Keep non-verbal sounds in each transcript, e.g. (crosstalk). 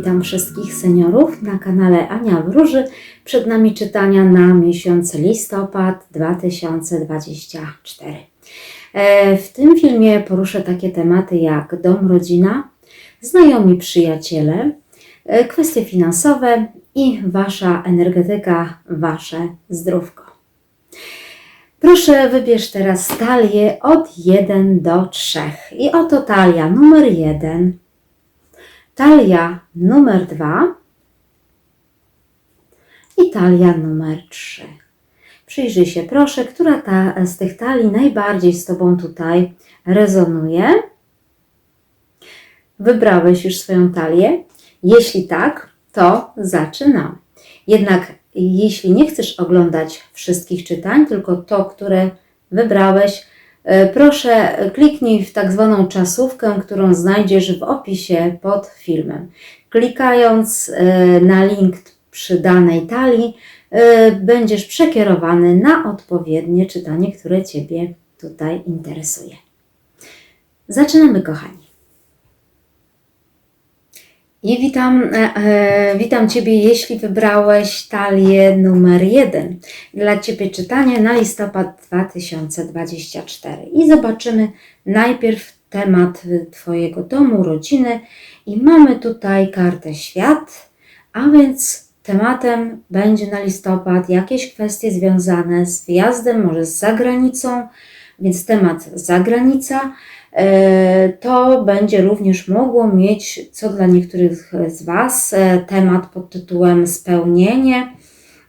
Witam wszystkich seniorów na kanale Ania Wróży. Przed nami czytania na miesiąc listopad 2024. E, W tym filmie poruszę takie tematy jak dom, rodzina, znajomi, przyjaciele, e, kwestie finansowe i Wasza energetyka, Wasze zdrówko. Proszę wybierz teraz talię od 1 do 3. I oto talia numer 1, talia numer 2 i talia numer 3. Przyjrzyj się proszę, która ta, z tych talii najbardziej z Tobą tutaj rezonuje. Wybrałeś już swoją talię? Jeśli tak, to zaczynamy. Jednak jeśli nie chcesz oglądać wszystkich czytań, tylko to, które wybrałeś, proszę kliknij w tak zwaną czasówkę, którą znajdziesz w opisie pod filmem. Klikając e, na link przy danej talii, e, będziesz przekierowany na odpowiednie czytanie, które Ciebie tutaj interesuje. Zaczynamy, kochani. I witam, e, e, witam Ciebie, jeśli wybrałeś talię numer 1. Dla Ciebie czytanie na listopad 2024. I zobaczymy najpierw temat Twojego domu, rodziny. I mamy tutaj kartę świat, a więc tematem będzie na listopad jakieś kwestie związane z wyjazdem, może z zagranicą, więc temat zagranica. E, To będzie również mogło mieć, co dla niektórych z Was, e, temat pod tytułem spełnienie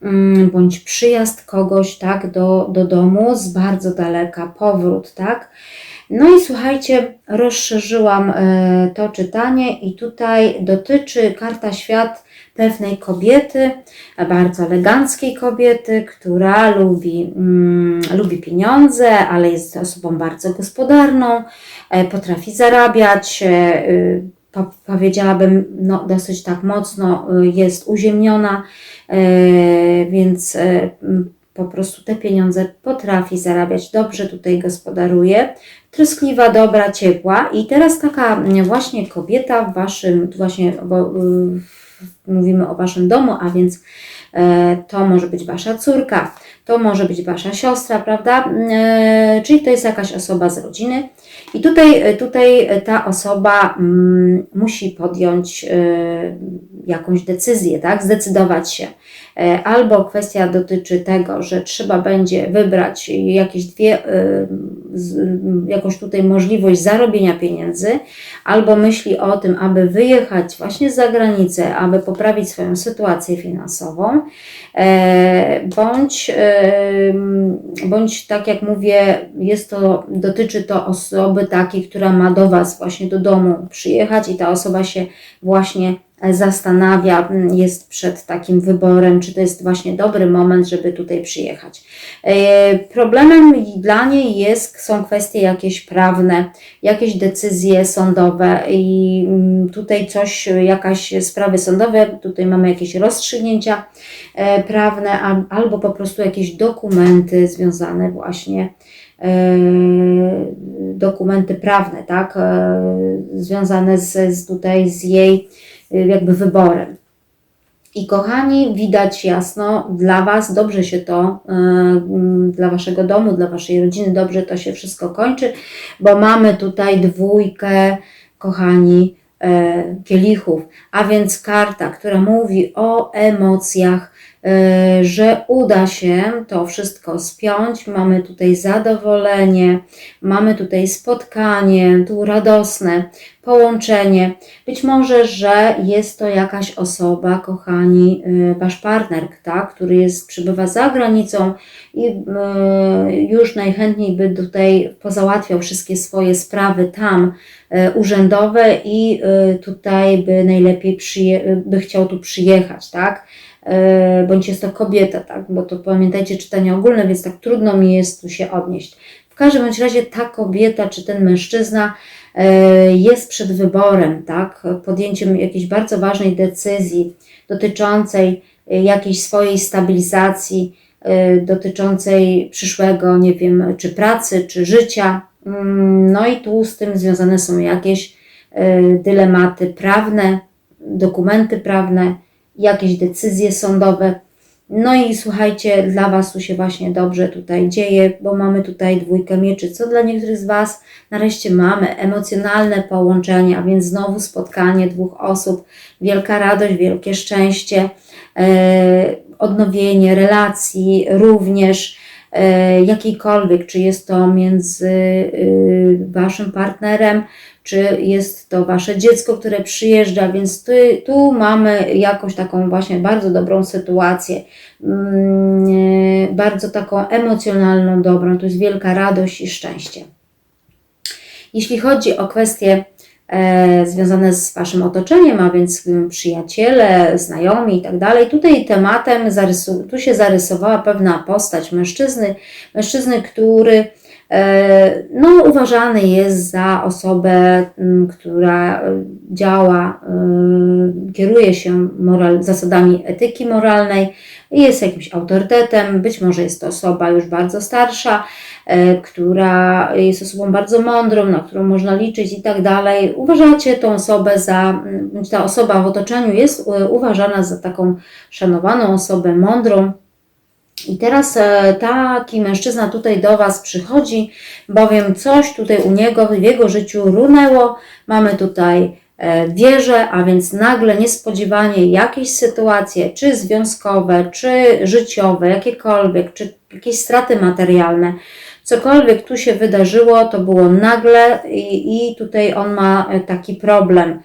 mm, bądź przyjazd kogoś tak, do, do domu z bardzo daleka, powrót, tak. No i słuchajcie, rozszerzyłam e, to czytanie i tutaj dotyczy karta świat pewnej kobiety, bardzo eleganckiej kobiety, która lubi, mm, lubi pieniądze, ale jest osobą bardzo gospodarną, e, potrafi zarabiać, e, y, po, powiedziałabym, no, dosyć tak mocno y, jest uziemniona, e, więc po prostu te pieniądze potrafi zarabiać, dobrze tutaj gospodaruje, troskliwa, dobra, ciepła. I teraz taka właśnie kobieta w waszym, właśnie, bo y, mówimy o waszym domu, a więc e, to może być wasza córka, to może być wasza siostra, prawda? E, czyli to jest jakaś osoba z rodziny. I tutaj, tutaj ta osoba mm, musi podjąć e, jakąś decyzję, tak? Zdecydować się. E, Albo kwestia dotyczy tego, że trzeba będzie wybrać jakieś dwie, e, jakąś tutaj możliwość zarobienia pieniędzy, albo myśli o tym, aby wyjechać właśnie za granicę, aby poprawić swoją sytuację finansową, e, bądź, bądź tak jak mówię, jest to, dotyczy to osoby takiej, która ma do Was właśnie do domu przyjechać i ta osoba się właśnie zastanawia, mm, jest przed takim wyborem, czy to jest właśnie dobry moment, żeby tutaj przyjechać. E, Problemem dla niej jest, są kwestie jakieś prawne, jakieś decyzje sądowe i mm, tutaj coś, jakaś sprawy sądowe, tutaj mamy jakieś rozstrzygnięcia e, prawne albo po prostu jakieś dokumenty związane właśnie e, dokumenty prawne, tak, związane z, z tutaj z jej jakby wyborem. I kochani, widać jasno, dla Was dobrze się to, y, mm, dla Waszego domu, dla Waszej rodziny, dobrze to się wszystko kończy, bo mamy tutaj dwójkę, kochani, e, kielichów, a więc karta, która mówi o emocjach, że uda się to wszystko spiąć. Mamy tutaj zadowolenie, mamy tutaj spotkanie, tu radosne połączenie. Być może, że jest to jakaś osoba, kochani, y, wasz partner, tak, który jest, przybywa za granicą i y, już najchętniej by tutaj pozałatwiał wszystkie swoje sprawy tam urzędowe i tutaj by najlepiej przyje, by chciał tu przyjechać, tak? Y, Bądź jest to kobieta, tak? Bo to pamiętajcie czytanie ogólne, więc tak trudno mi jest tu się odnieść. W każdym bądź razie ta kobieta czy ten mężczyzna e, jest przed wyborem, tak, podjęciem jakiejś bardzo ważnej decyzji dotyczącej e, jakiejś swojej stabilizacji, e, dotyczącej przyszłego, nie wiem, czy pracy, czy życia. Mm, No i tu z tym związane są jakieś e, dylematy prawne, dokumenty prawne, jakieś decyzje sądowe. No i słuchajcie, dla Was tu się właśnie dobrze tutaj dzieje, bo mamy tutaj dwójkę mieczy, co dla niektórych z Was? Nareszcie mamy emocjonalne połączenie, a więc znowu spotkanie dwóch osób, wielka radość, wielkie szczęście, e, odnowienie relacji również jakiejkolwiek, czy jest to między y, Waszym partnerem, czy jest to Wasze dziecko, które przyjeżdża, więc tu, tu mamy jakąś taką właśnie bardzo dobrą sytuację, mm, bardzo taką emocjonalną, dobrą, to jest wielka radość i szczęście. Jeśli chodzi o kwestie e, związane z Waszym otoczeniem, a więc mm, przyjaciele, znajomi i tak dalej, tutaj tematem, tu się zarysowała pewna postać mężczyzny, mężczyzny, który E, no, uważany jest za osobę, która e, działa, e, kieruje się moral, zasadami etyki moralnej, jest jakimś autorytetem, być może jest to osoba już bardzo starsza, która jest osobą bardzo mądrą, na którą można liczyć i tak dalej. Uważacie tą osobę za, ta osoba w otoczeniu jest uważana za taką szanowaną osobę, mądrą, i teraz e, taki mężczyzna tutaj do Was przychodzi, bowiem coś tutaj u niego w jego życiu runęło. Mamy tutaj e, wieżę, a więc nagle niespodziewanie jakieś sytuacje, czy związkowe, czy życiowe, jakiekolwiek, czy jakieś straty materialne, cokolwiek tu się wydarzyło, to było nagle i, i tutaj on ma e, taki problem.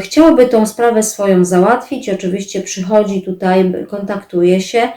Chciałby tą sprawę swoją załatwić, oczywiście przychodzi tutaj, kontaktuje się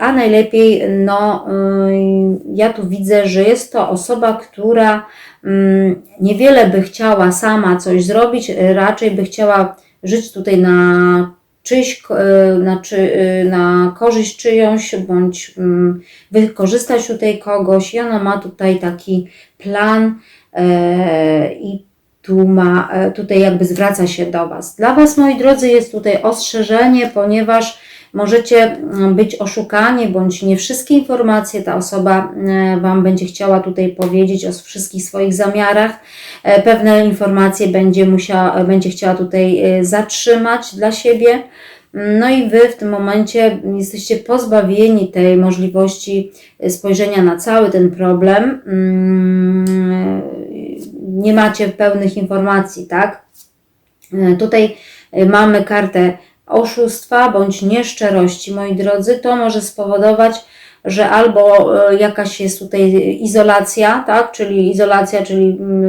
a najlepiej, no, y, ja tu widzę, że jest to osoba, która mm, niewiele by chciała sama coś zrobić, raczej by chciała żyć tutaj na czyjś, y, na, czy, y, na korzyść czyjąś, bądź mm, wykorzystać tutaj kogoś. I ona ma tutaj taki plan e, i tu ma, e, tutaj jakby zwraca się do Was. Dla Was, moi drodzy, jest tutaj ostrzeżenie, ponieważ Możecie mm, być oszukani, bądź nie wszystkie informacje ta osoba e, Wam będzie chciała tutaj powiedzieć o wszystkich swoich zamiarach. E, pewne informacje będzie, musiała, będzie chciała tutaj e, zatrzymać dla siebie. No i Wy w tym momencie jesteście pozbawieni tej możliwości spojrzenia na cały ten problem. Mm, nie macie pełnych informacji, tak? Tutaj mamy kartę oszustwa bądź nieszczerości, moi drodzy, to może spowodować, że albo e, jakaś jest tutaj izolacja, tak, czyli izolacja, czyli mm,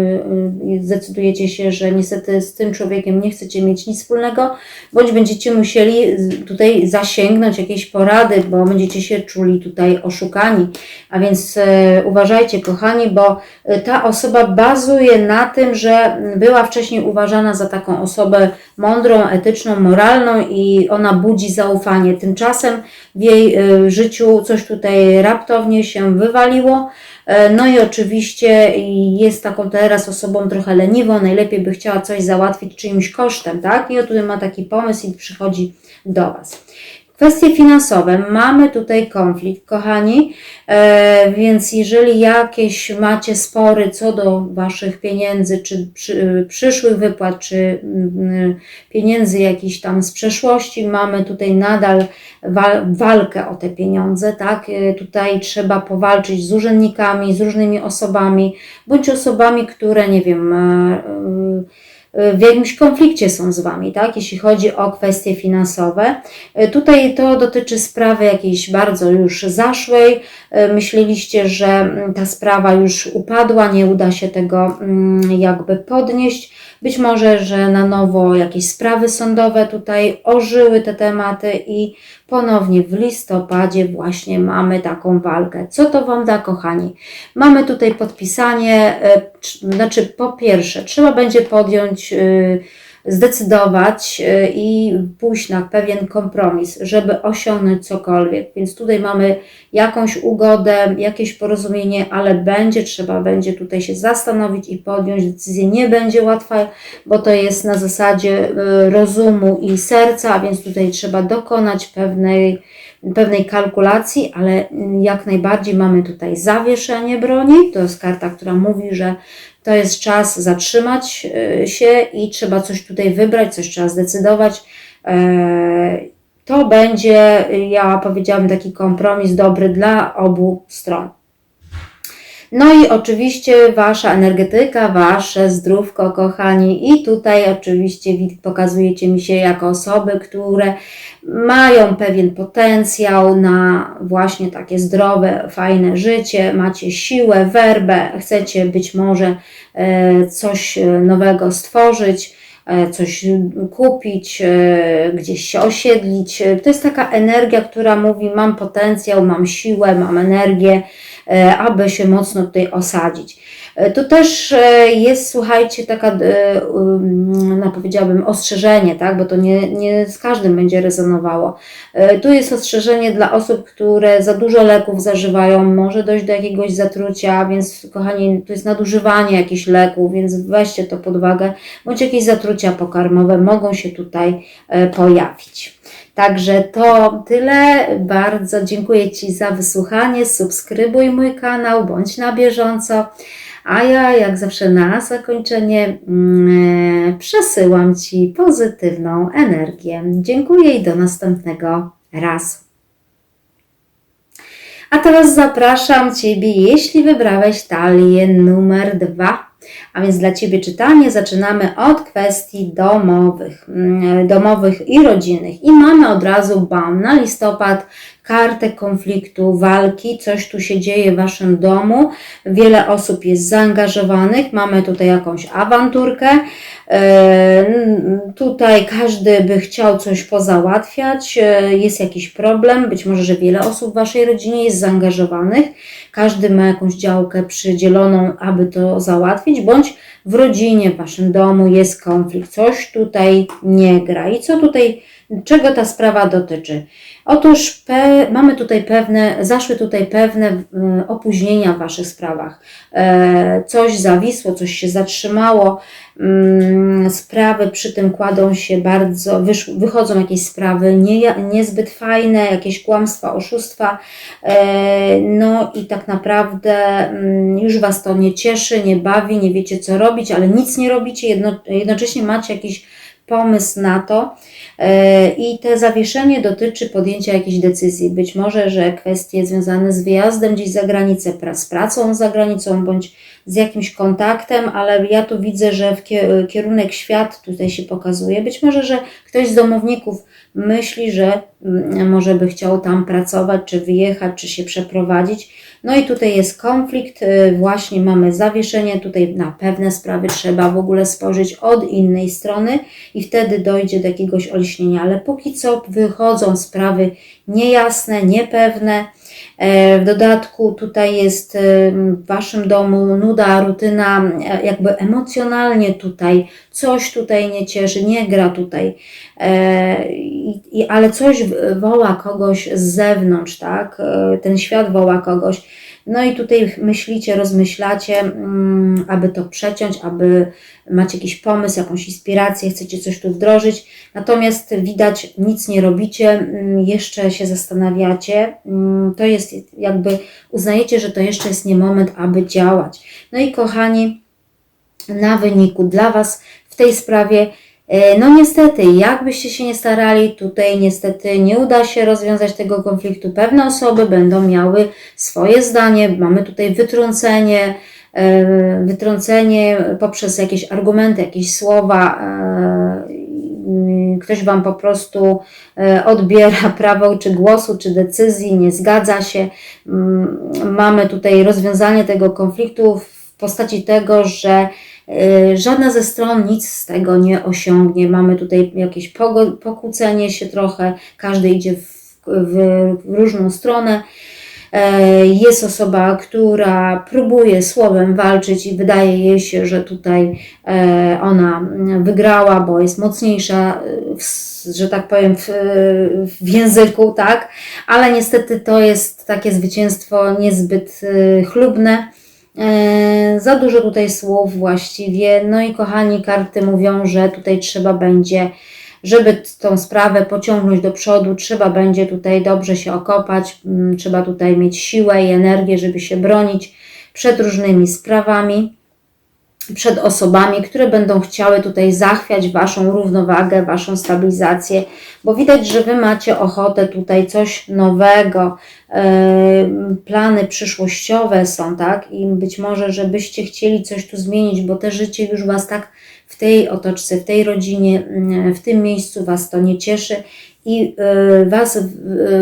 y, zdecydujecie się, że niestety z tym człowiekiem nie chcecie mieć nic wspólnego, bądź będziecie musieli tutaj zasięgnąć jakiejś porady, bo będziecie się czuli tutaj oszukani. A więc e, uważajcie, kochani, bo e, ta osoba bazuje na tym, że była wcześniej uważana za taką osobę mądrą, etyczną, moralną i ona budzi zaufanie. Tymczasem w jej życiu coś tutaj tutaj raptownie się wywaliło. E, no i oczywiście jest taką teraz osobą trochę leniwą, najlepiej by chciała coś załatwić czyimś kosztem, tak? I o tutaj ma taki pomysł i przychodzi do Was. Kwestie finansowe. Mamy tutaj konflikt, kochani, e, więc jeżeli jakieś macie spory co do Waszych pieniędzy, czy przy, przyszłych wypłat, czy mm, pieniędzy jakichś tam z przeszłości, mamy tutaj nadal wa walkę o te pieniądze, tak? E, tutaj trzeba powalczyć z urzędnikami, z różnymi osobami, bądź osobami, które, nie wiem, e, w jakimś konflikcie są z Wami, tak? Jeśli chodzi o kwestie finansowe. E, tutaj to dotyczy sprawy jakiejś bardzo już zaszłej. E, myśleliście, że mm, ta sprawa już upadła, nie uda się tego mm, jakby podnieść. Być może, że na nowo jakieś sprawy sądowe tutaj ożyły te tematy i ponownie w listopadzie właśnie mamy taką walkę. Co to Wam da, kochani? Mamy tutaj podpisanie, e, znaczy po pierwsze, trzeba będzie podjąć e, zdecydować e, i pójść na pewien kompromis, żeby osiągnąć cokolwiek. Więc tutaj mamy jakąś ugodę, jakieś porozumienie, ale będzie, trzeba będzie tutaj się zastanowić i podjąć decyzję. Nie będzie łatwa, bo to jest na zasadzie e, rozumu i serca, więc tutaj trzeba dokonać pewnej pewnej kalkulacji, ale jak najbardziej mamy tutaj zawieszenie broni. To jest karta, która mówi, że to jest czas zatrzymać y, się i trzeba coś tutaj wybrać, coś trzeba zdecydować. E, to będzie, ja powiedziałabym, taki kompromis dobry dla obu stron. No i oczywiście Wasza energetyka, Wasze zdrówko, kochani. I tutaj oczywiście pokazujecie mi się jako osoby, które mają pewien potencjał na właśnie takie zdrowe, fajne życie, macie siłę, werbę, chcecie być może e, coś nowego stworzyć e, coś kupić, e, gdzieś się osiedlić. To jest taka energia, która mówi: Mam potencjał, mam siłę, mam energię, E, aby się mocno tutaj osadzić. E, to też e, jest, słuchajcie, taka, um, no powiedziałabym, ostrzeżenie, tak? bo to nie, nie z każdym będzie rezonowało. Tu jest ostrzeżenie dla osób, które za dużo leków zażywają, może dojść do jakiegoś zatrucia, więc kochani, to jest nadużywanie jakichś leków, więc weźcie to pod uwagę, bądź jakieś zatrucia pokarmowe mogą się tutaj pojawić. Także to tyle. Bardzo dziękuję Ci za wysłuchanie. Subskrybuj mój kanał, bądź na bieżąco. A ja, jak zawsze na zakończenie, mm, przesyłam Ci pozytywną energię. Dziękuję i do następnego razu. A teraz zapraszam Ciebie, jeśli wybrałeś talię numer dwa a więc dla Ciebie czytanie zaczynamy od kwestii domowych, mm, domowych i rodzinnych. I mamy od razu bam na listopad kartę konfliktu, walki, coś tu się dzieje w Waszym domu, wiele osób jest zaangażowanych, mamy tutaj jakąś awanturkę, tutaj każdy by chciał coś pozałatwiać, e, jest jakiś problem, być może, że wiele osób w Waszej rodzinie jest zaangażowanych, każdy ma jakąś działkę przydzieloną, aby to załatwić, bądź w rodzinie, w Waszym domu jest konflikt, coś tutaj nie gra. I co tutaj, czego ta sprawa dotyczy? Otóż mamy tutaj pewne, zaszły tutaj pewne opóźnienia w Waszych sprawach. E, coś zawisło, coś się zatrzymało, mm, sprawy przy tym kładą się bardzo, wychodzą jakieś sprawy nie, niezbyt fajne, jakieś kłamstwa, oszustwa, e, no i tak naprawdę mm, już Was to nie cieszy, nie bawi, nie wiecie co robić, ale nic nie robicie, jedno, jednocześnie macie jakiś pomysł na to e, i te zawieszenie dotyczy podjęcia jakiejś decyzji. Być może, że kwestie związane z wyjazdem gdzieś za granicę, z pracą za granicą bądź z jakimś kontaktem, ale ja tu widzę, że w kierunek świat tutaj się pokazuje. Być może, że ktoś z domowników myśli, że mm, może by chciał tam pracować, czy wyjechać, czy się przeprowadzić. No i tutaj jest konflikt, y, właśnie mamy zawieszenie, tutaj na pewne sprawy trzeba w ogóle spojrzeć od innej strony i wtedy dojdzie do jakiegoś olśnienia, ale póki co wychodzą sprawy niejasne, niepewne, E, w dodatku tutaj jest e, w Waszym domu nuda, rutyna, e, jakby emocjonalnie tutaj coś tutaj nie cieszy, nie gra tutaj, ale coś woła kogoś z zewnątrz, tak? Ten świat woła kogoś. No i tutaj myślicie, rozmyślacie, mm, aby to przeciąć, aby macie jakiś pomysł, jakąś inspirację, chcecie coś tu wdrożyć, natomiast widać, nic nie robicie, mm, jeszcze się zastanawiacie, mm, to jest jakby, uznajecie, że to jeszcze jest nie moment, aby działać. No i kochani, na wyniku dla Was w tej sprawie no niestety, jakbyście się nie starali, tutaj niestety nie uda się rozwiązać tego konfliktu. Pewne osoby będą miały swoje zdanie, mamy tutaj wytrącenie, e, wytrącenie poprzez jakieś argumenty, jakieś słowa. E, ktoś Wam po prostu odbiera (laughs) prawo czy głosu, czy decyzji, nie zgadza się. Mamy tutaj rozwiązanie tego konfliktu w postaci tego, że żadna ze stron nic z tego nie osiągnie. Mamy tutaj jakieś pokłócenie się trochę, każdy idzie w, w, różną stronę. E, jest osoba, która próbuje słowem walczyć i wydaje jej się, że tutaj e, ona wygrała, bo jest mocniejsza, że tak powiem, w, w języku, tak? Ale niestety to jest takie zwycięstwo niezbyt e, chlubne E, za dużo tutaj słów właściwie. No i kochani, karty mówią, że tutaj trzeba będzie żeby tą sprawę pociągnąć do przodu, trzeba będzie tutaj dobrze się okopać, mm, trzeba tutaj mieć siłę i energię, żeby się bronić przed różnymi sprawami, przed osobami, które będą chciały tutaj zachwiać Waszą równowagę, Waszą stabilizację, bo widać, że Wy macie ochotę tutaj coś nowego, e, plany przyszłościowe są, tak? I być może, żebyście chcieli coś tu zmienić, bo te życie już Was tak w tej otoczce, w tej rodzinie, mm, w tym miejscu Was to nie cieszy i e, Was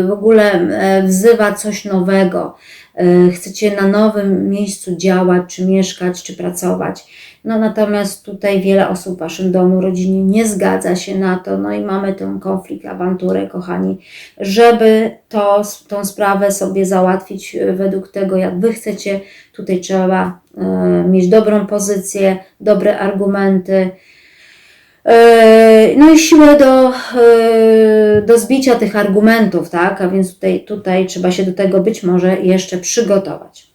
w- ogóle e, wzywa coś nowego. E, Chcecie na nowym miejscu działać, czy mieszkać, czy pracować. No natomiast tutaj wiele osób w Waszym domu, rodzinie nie zgadza się na to, no i mamy ten konflikt, awanturę, kochani, żeby to, tą sprawę sobie załatwić e, według tego, jak Wy chcecie, tutaj trzeba e, mieć dobrą pozycję, dobre argumenty, no i siłę do, e, do zbicia tych argumentów, tak? A więc tutaj, tutaj trzeba się do tego być może jeszcze przygotować.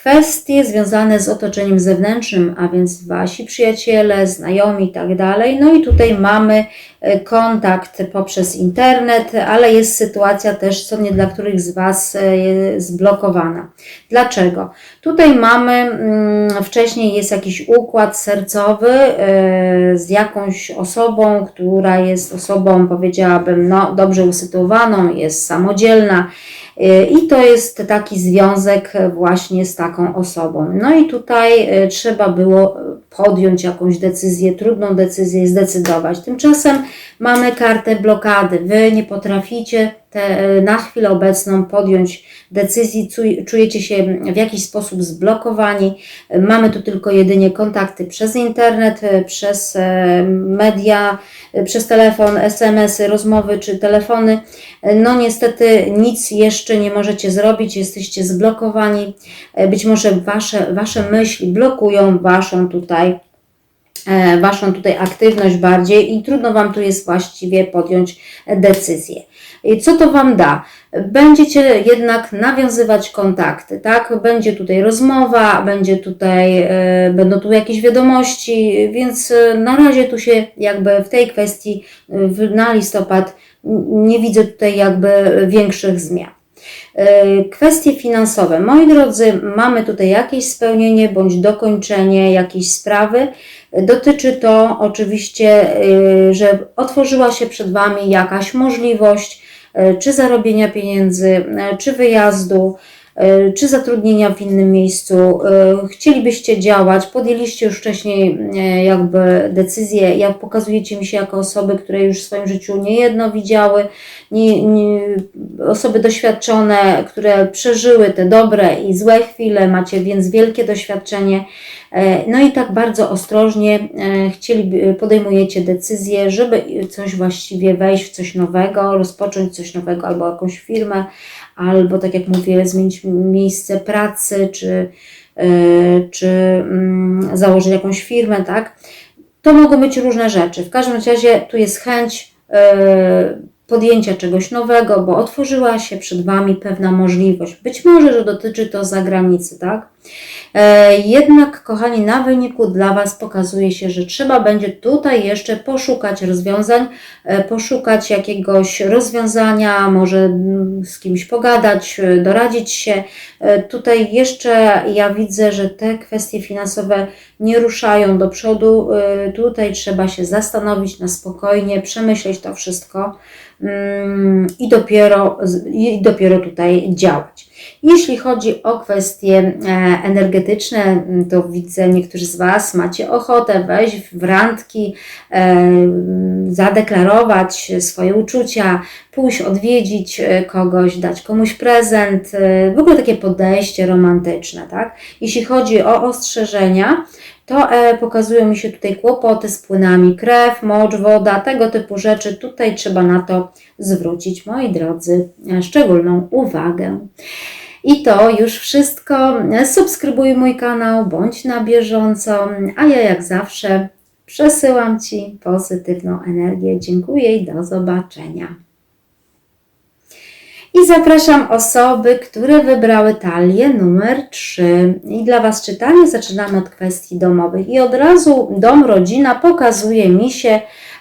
Kwestie związane z otoczeniem zewnętrznym, a więc wasi przyjaciele, znajomi i tak dalej. No i tutaj mamy e, kontakt poprzez internet, ale jest sytuacja też, co nie dla których z Was e, zblokowana. Dlaczego? Tutaj mamy, mm, wcześniej jest jakiś układ sercowy e, z jakąś osobą, która jest osobą, powiedziałabym, no, dobrze usytuowaną, jest samodzielna, E, I to jest taki związek właśnie z taką osobą. No i tutaj e, trzeba było podjąć jakąś decyzję, trudną decyzję, zdecydować. Tymczasem mamy kartę blokady. Wy nie potraficie te, e, na chwilę obecną podjąć decyzji, czuj- czujecie się w jakiś sposób zblokowani. Mamy tu tylko jedynie kontakty przez internet, e, przez e, media, przez telefon, SMS-y, rozmowy czy telefony. No niestety nic jeszcze nie możecie zrobić, jesteście zblokowani. Być może wasze, wasze myśli blokują waszą tutaj Waszą tutaj aktywność bardziej i trudno Wam tu jest właściwie podjąć decyzję. Co to Wam da? Będziecie jednak nawiązywać kontakty, tak? Będzie tutaj rozmowa, będzie tutaj, e, będą tu jakieś wiadomości, więc e, na razie tu się jakby w tej kwestii e, na listopad nie widzę tutaj jakby większych zmian. Kwestie finansowe. Moi drodzy, mamy tutaj jakieś spełnienie bądź dokończenie jakiejś sprawy. Dotyczy to oczywiście, że otworzyła się przed Wami jakaś możliwość, czy zarobienia pieniędzy, y, czy wyjazdu, czy zatrudnienia w innym miejscu. Y, Chcielibyście działać, podjęliście już wcześniej y, jakby decyzję, jak pokazujecie mi się jako osoby, które już w swoim życiu niejedno widziały, nie, nie, osoby doświadczone, które przeżyły te dobre i złe chwile, macie więc wielkie doświadczenie. E, No i tak bardzo ostrożnie e, chcieli, podejmujecie decyzję, żeby coś właściwie wejść w coś nowego, rozpocząć coś nowego albo jakąś firmę, albo tak jak mówię, zmienić miejsce pracy, czy, e, czy mm, założyć jakąś firmę, tak? To mogą być różne rzeczy. W każdym razie tu jest chęć e, podjęcia czegoś nowego, bo otworzyła się przed Wami pewna możliwość. Być może, że dotyczy to zagranicy, tak? E, Jednak, kochani, na wyniku dla Was pokazuje się, że trzeba będzie tutaj jeszcze poszukać rozwiązań, e, poszukać jakiegoś rozwiązania, może mm, z kimś pogadać, e, doradzić się. Tutaj jeszcze ja widzę, że te kwestie finansowe nie ruszają do przodu. Tutaj trzeba się zastanowić na spokojnie, przemyśleć to wszystko mm, i dopiero, i dopiero tutaj działać. Jeśli chodzi o kwestie e, energetyczne, m, to widzę, niektórzy z Was macie ochotę wejść w randki, e, zadeklarować swoje uczucia, pójść odwiedzić e, kogoś, dać komuś prezent, w ogóle takie podejście romantyczne, tak? Jeśli chodzi o ostrzeżenia, to pokazują mi się tutaj kłopoty z płynami krew, mocz, woda, tego typu rzeczy. Tutaj trzeba na to zwrócić, moi drodzy, szczególną uwagę. I to już wszystko. Subskrybuj mój kanał, bądź na bieżąco, a ja jak zawsze przesyłam Ci pozytywną energię. Dziękuję i do zobaczenia. I zapraszam osoby, które wybrały talię numer 3. I dla Was czytanie zaczynamy od kwestii domowych. I od razu dom, rodzina pokazuje mi się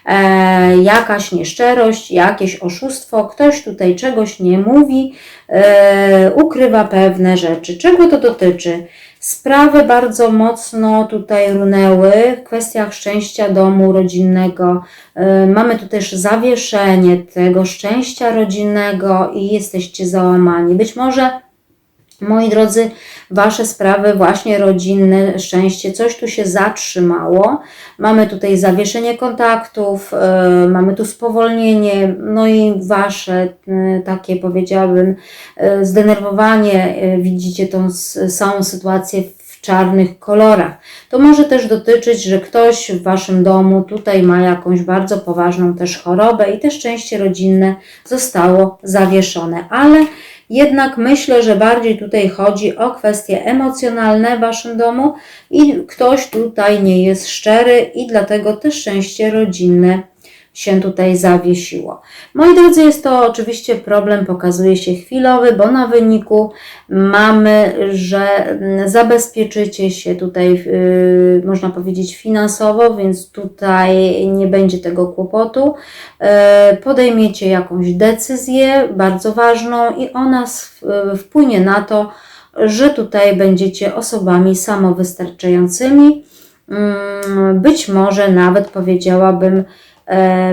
e, jakaś nieszczerość, jakieś oszustwo, ktoś tutaj czegoś nie mówi, e, ukrywa pewne rzeczy. Czego to dotyczy? Sprawy bardzo mocno tutaj runęły w kwestiach szczęścia domu rodzinnego. E, Mamy tu też zawieszenie tego szczęścia rodzinnego i jesteście załamani. Być może Moi drodzy, Wasze sprawy właśnie rodzinne, szczęście, coś tu się zatrzymało. Mamy tutaj zawieszenie kontaktów, e, mamy tu spowolnienie, no i Wasze e, takie powiedziałabym e, zdenerwowanie, e, widzicie tą samą sytuację w czarnych kolorach. To może też dotyczyć, że ktoś w Waszym domu tutaj ma jakąś bardzo poważną też chorobę i te szczęście rodzinne zostało zawieszone, ale jednak myślę, że bardziej tutaj chodzi o kwestie emocjonalne w Waszym domu i ktoś tutaj nie jest szczery i dlatego te szczęście rodzinne się tutaj zawiesiło. Moi drodzy, jest to oczywiście problem, pokazuje się chwilowy, bo na wyniku mamy, że zabezpieczycie się tutaj, yy, można powiedzieć, finansowo, więc tutaj nie będzie tego kłopotu. E, podejmiecie jakąś decyzję bardzo ważną i ona e, wpłynie na to, że tutaj będziecie osobami samowystarczającymi. Mm, Być może nawet powiedziałabym,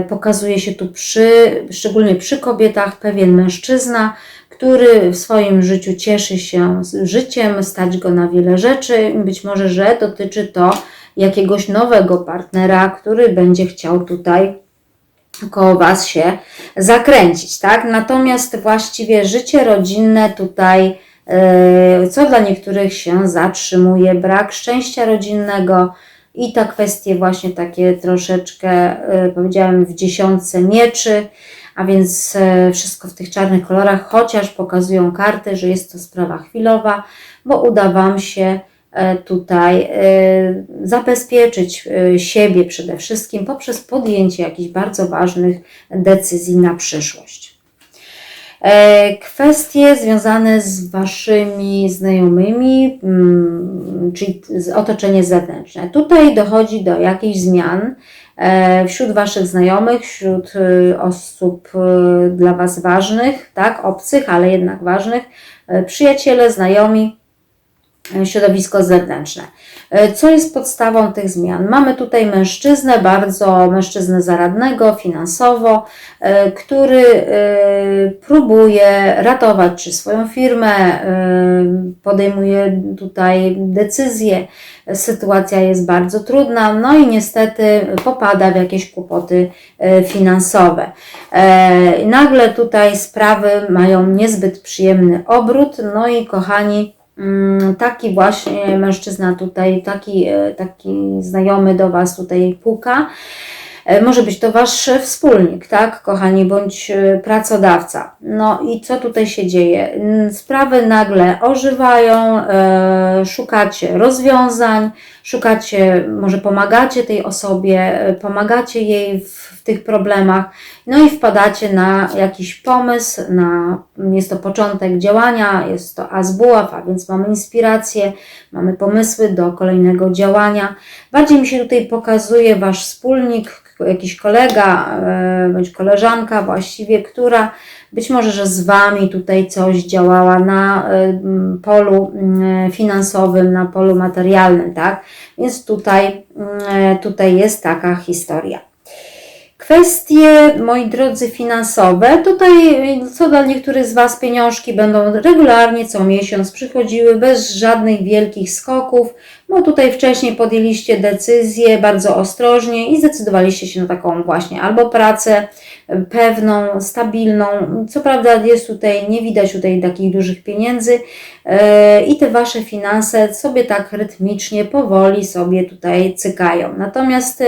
pokazuje się tu przy, szczególnie przy kobietach, pewien mężczyzna, który w swoim życiu cieszy się życiem, stać go na wiele rzeczy. Być może, że dotyczy to jakiegoś nowego partnera, który będzie chciał tutaj koło Was się zakręcić, tak? Natomiast właściwie życie rodzinne tutaj, yy, co dla niektórych się zatrzymuje, brak szczęścia rodzinnego i ta kwestie właśnie takie troszeczkę, yy, powiedziałem, w dziesiątce mieczy, a więc yy, wszystko w tych czarnych kolorach, chociaż pokazują karty, że jest to sprawa chwilowa, bo uda Wam się e, tutaj zabezpieczyć siebie przede wszystkim poprzez podjęcie jakichś bardzo ważnych decyzji na przyszłość. E, Kwestie związane z Waszymi znajomymi, mm, czyli otoczenie zewnętrzne. Tutaj dochodzi do jakichś zmian e, wśród Waszych znajomych, wśród e, osób e, dla Was ważnych, tak, obcych, ale jednak ważnych, e, przyjaciele, znajomi, środowisko zewnętrzne. E, Co jest podstawą tych zmian? Mamy tutaj mężczyznę, bardzo mężczyznę zaradnego finansowo, e, który e, próbuje ratować czy swoją firmę, e, podejmuje tutaj decyzje. Sytuacja jest bardzo trudna, no i niestety popada w jakieś kłopoty e, finansowe. E, Nagle tutaj sprawy mają niezbyt przyjemny obrót, no i kochani, taki właśnie mężczyzna tutaj, taki, e, taki znajomy do Was tutaj puka. E, Może być to Wasz wspólnik, tak, kochani, bądź e, pracodawca. No i co tutaj się dzieje? Mm, Sprawy nagle ożywają, szukacie rozwiązań, szukacie, może pomagacie tej osobie, e, pomagacie jej w, w tych problemach, no i wpadacie na jakiś pomysł, na, jest to początek działania, jest to azbuław, a więc mamy inspirację, mamy pomysły do kolejnego działania. Bardziej mi się tutaj pokazuje Wasz wspólnik, jakiś kolega e, bądź koleżanka właściwie, która być może, że z Wami tutaj coś działała na m, polu m, finansowym, na polu materialnym, tak? Więc tutaj, mm, tutaj jest taka historia. Kwestie, moi drodzy, finansowe. Tutaj, co dla niektórych z Was, pieniążki będą regularnie co miesiąc przychodziły bez żadnych wielkich skoków, bo tutaj wcześniej podjęliście decyzję bardzo ostrożnie i zdecydowaliście się na taką właśnie albo pracę e, pewną, stabilną. Co prawda jest tutaj, nie widać tutaj takich dużych pieniędzy e, i te Wasze finanse sobie tak rytmicznie, powoli sobie tutaj cykają. Natomiast e,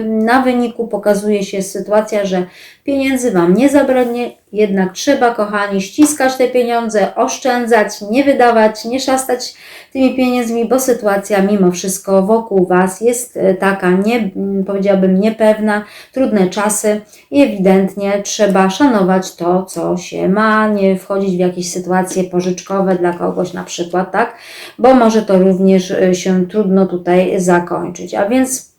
na wyniku pokazuje się sytuacja, że pieniędzy Wam nie zabraknie, jednak trzeba, kochani, ściskać te pieniądze, oszczędzać, nie wydawać, nie szastać tymi pieniędzmi, bo sytuacja mimo wszystko wokół Was jest e, taka, nie, powiedziałabym, niepewna, trudne czasy i ewidentnie trzeba szanować to, co się ma, nie wchodzić w jakieś sytuacje pożyczkowe dla kogoś na przykład, tak, bo może to również e, się trudno tutaj zakończyć. A więc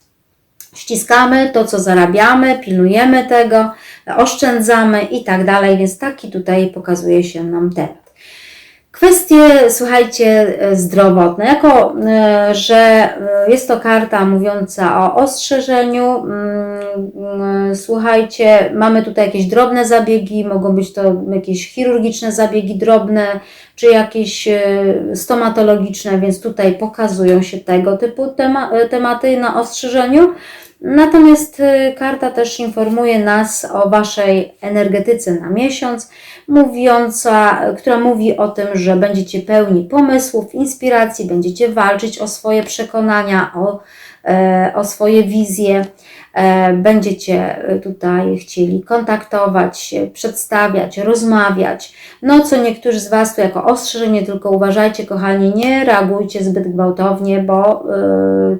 ściskamy to, co zarabiamy, pilnujemy tego, oszczędzamy i tak dalej, więc taki tutaj pokazuje się nam temat. Kwestie, słuchajcie, e, zdrowotne. Jako, e, że e, jest to karta mówiąca o ostrzeżeniu, mm, słuchajcie, mamy tutaj jakieś drobne zabiegi, mogą być to jakieś chirurgiczne zabiegi drobne, czy jakieś e, stomatologiczne, więc tutaj pokazują się tego typu tema, e, tematy na ostrzeżeniu. Natomiast y, karta też informuje nas o Waszej energetyce na miesiąc, mówiąca, która mówi o tym, że będziecie pełni pomysłów, inspiracji, będziecie walczyć o swoje przekonania, o, e, o swoje wizje, e, będziecie tutaj chcieli kontaktować się, przedstawiać, rozmawiać. No, co niektórzy z Was tu jako ostrzeżenie, tylko uważajcie, kochani, nie reagujcie zbyt gwałtownie, bo y,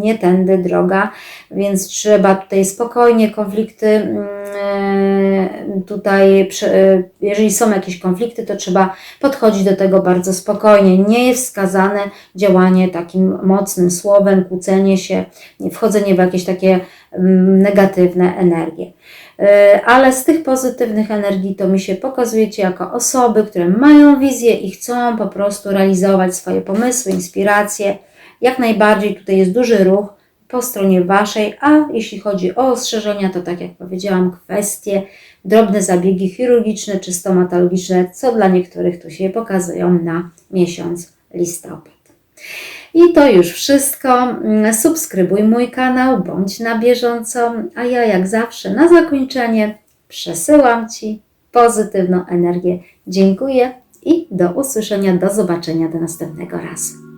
nie tędy droga, więc trzeba tutaj spokojnie konflikty mm, e, tutaj, e, jeżeli są jakieś konflikty, to trzeba podchodzić do tego bardzo spokojnie. Nie jest wskazane działanie takim mocnym słowem, kłócenie się, nie- wchodzenie w jakieś takie negatywne energie. E, Ale z tych pozytywnych energii to mi się pokazujecie jako osoby, które mają wizję i chcą po prostu realizować swoje pomysły, inspiracje. Jak najbardziej tutaj jest duży ruch po stronie Waszej, a jeśli chodzi o ostrzeżenia, to tak jak powiedziałam, kwestie, drobne zabiegi chirurgiczne czy stomatologiczne, co dla niektórych tu się pokazują na miesiąc listopad. I to już wszystko. Mm, Subskrybuj mój kanał, bądź na bieżąco, a ja jak zawsze na zakończenie przesyłam Ci pozytywną energię. Dziękuję i do usłyszenia, do zobaczenia do następnego razu.